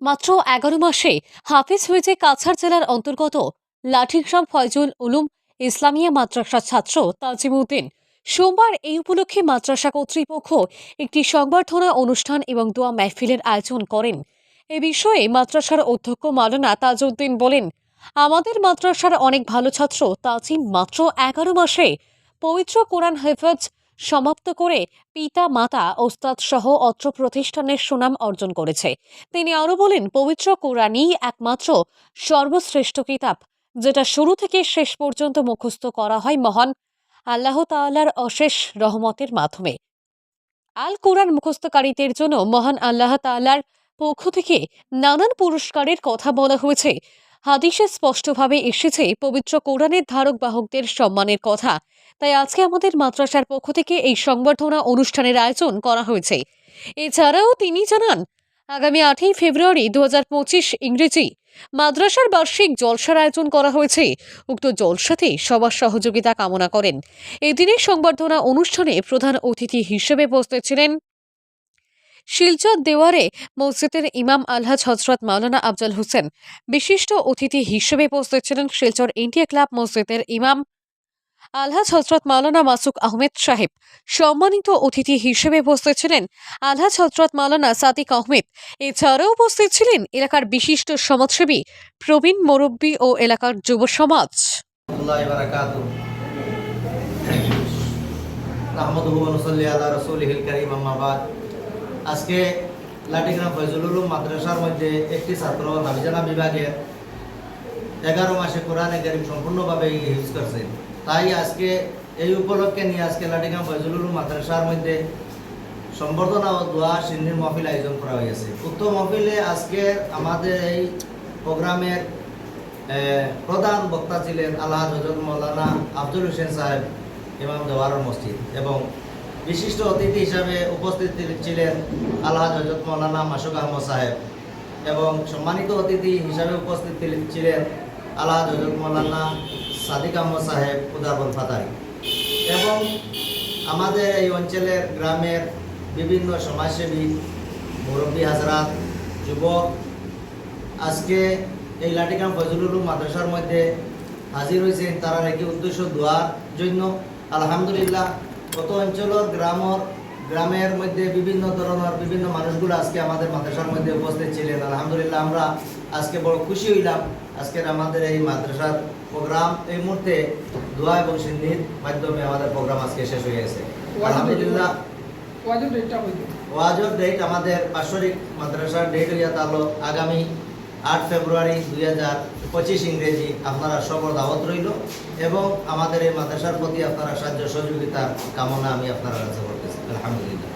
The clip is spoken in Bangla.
মাত্র এগারো মাসে হাফিজ হয়েছে কাছাড় জেলার অন্তর্গত লাঠিগ্রাম ফয়জুল উলুম ইসলামিয়া মাদ্রাসার ছাত্র তাজিমউদ্দিন সোমবার এই উপলক্ষে মাদ্রাসা কর্তৃপক্ষ একটি সংবর্ধনা অনুষ্ঠান এবং দোয়া মেহফিলের আয়োজন করেন। এ বিষয়ে মাদ্রাসার অধ্যক্ষ মাওলানা তাজউদ্দিন বলেন, আমাদের মাদ্রাসার অনেক ভালো ছাত্র তাজিম মাত্র এগারো মাসে পবিত্র কোরআন হেফাজ সমাপ্ত করে পিতা, মাতা, ওস্তাদ সহ অত্র প্রতিষ্ঠানের সুনাম অর্জন করেছে। তিনি আরও বলেন, পবিত্র কোরআনই একমাত্র সর্বশ্রেষ্ঠ কিতাব, যেটা শুরু থেকে শেষ পর্যন্ত মুখস্থ করা হয় মহান আল্লাহ তাআলার অশেষ রহমতের মাধ্যমে। আল কোরআন মুখস্থকারীদের জন্য মহান আল্লাহ তাআলার পক্ষ থেকে নানান পুরস্কারের কথা বলা হয়েছে। হাদিসে স্পষ্টভাবে এসেছে, পবিত্র কোরআনের ধারক বাহকদের সম্মানের কথা। তাই আজকে আমাদের মাদ্রাসার পক্ষ থেকে এই সংবর্ধনা অনুষ্ঠানের আয়োজন করা হয়েছে। এছাড়াও তিনি জানান, আগামী আটই ফেব্রুয়ারি দু হাজার পঁচিশ ইংরেজি মাদ্রাসার বার্ষিক জলসার আয়োজন করা হয়েছে। উক্ত জলসাতে সবার সহযোগিতা কামনা করেন। এদিনের সংবর্ধনা অনুষ্ঠানে প্রধান অতিথি হিসেবে উপস্থিত ছিলেন শিলচর দেওয়ারে মসজিদের ইমাম আলহাজ হজরত মাওলানা আফজল হোসেন বিশিষ্ট অতিথি হিসেবে উপস্থিত ছিলেন শিলচর ইন্ডিয়া ক্লাব মসজিদের ইমাম আলহাজ হজরত মাওলানা মাসুক আহমেদ সাহেব সম্মানিত অতিথি হিসেবে উপস্থিত ছিলেন আলহাজ হজরত মাওলানা সাদিক আহমেদ এছাড়াও উপস্থিত ছিলেন এলাকার বিশিষ্ট সমাজসেবী প্রবীণ মুরব্বী ও এলাকার যুব সমাজ الله وبركاته নাহমাদুহু ওয়া নুসাল্লি আলা রাসূলিহিল কারীম আম্মা বাদ আজকে লাটিগ্রাম ফয়জুল মাদ্রাসার মধ্যে একটি ছাত্র নাবিজানা বিভাগের এগারো মাসে কোরআনে কারিম সম্পূর্ণভাবে ইউজ করছে। তাই আজকে এই উপলক্ষে নিয়ে আজকে লাটিগ্রাম ফয়জুল মাদ্রাসার মধ্যে সম্বর্ধনা ও দোয়া সিন্নির মহফিল আয়োজন করা হয়েছে। উক্ত মহফিলে আজকে আমাদের এই প্রোগ্রামের প্রধান বক্তা ছিলেন আল্লাহ মৌলানা আব্দুল হোসেন সাহেব, ইমাম দেওয়ার মসজিদ এবং বিশিষ্ট অতিথি হিসাবে উপস্থিত ছিলেন আল্লাহ হজরত মৌলানা মাসুক আহমদ সাহেব এবং সম্মানিত অতিথি হিসাবে উপস্থিত ছিলেন আল্লাহ হজরত মৌলানা সাদিক আহমদ সাহেব, উদারবন ফাতারি। এবং আমাদের এই অঞ্চলের গ্রামের বিভিন্ন সমাজসেবী, মুরব্বী হাজরাত, যুবক, আজকে এই লাটিগ্রাম ফজলুল মাদ্রাসার মধ্যে হাজির হয়েছেন। তারা নাকি উদ্দেশ্য, দোয়ার জন্য। আলহামদুলিল্লাহ কত অঞ্চলের গ্রামর গ্রামের মধ্যে বিভিন্ন ধরনের বিভিন্ন মানুষগুলো আজকে আমাদের মাদ্রাসার মধ্যে উপস্থিত ছিলেন। আলহামদুলিল্লাহ আমরা আজকে বড় খুশি হইলাম। আজকের আমাদের এই মাদ্রাসার প্রোগ্রাম এই মুহূর্তে দোয়া এবং সিন্ধির মাধ্যমে আমাদের প্রোগ্রাম আজকে শেষ হয়ে গেছে। আলহামদুলিল্লাহ। ওয়াজুর ওয়াজর ডেট আমাদের বাৎসরিক মাদ্রাসার ডেট হইয়া তাহলো আগামী আট ফেব্রুয়ারি দুই হাজার পঁচিশ ইংরেজি আপনারা সবর দাওয়াত রইল এবং আমাদের এই মাদ্রাসার প্রতি আপনারা সাহায্য সহযোগিতার কামনা আমি আপনারা কাছে করতেছি আলহামদুলিল্লাহ।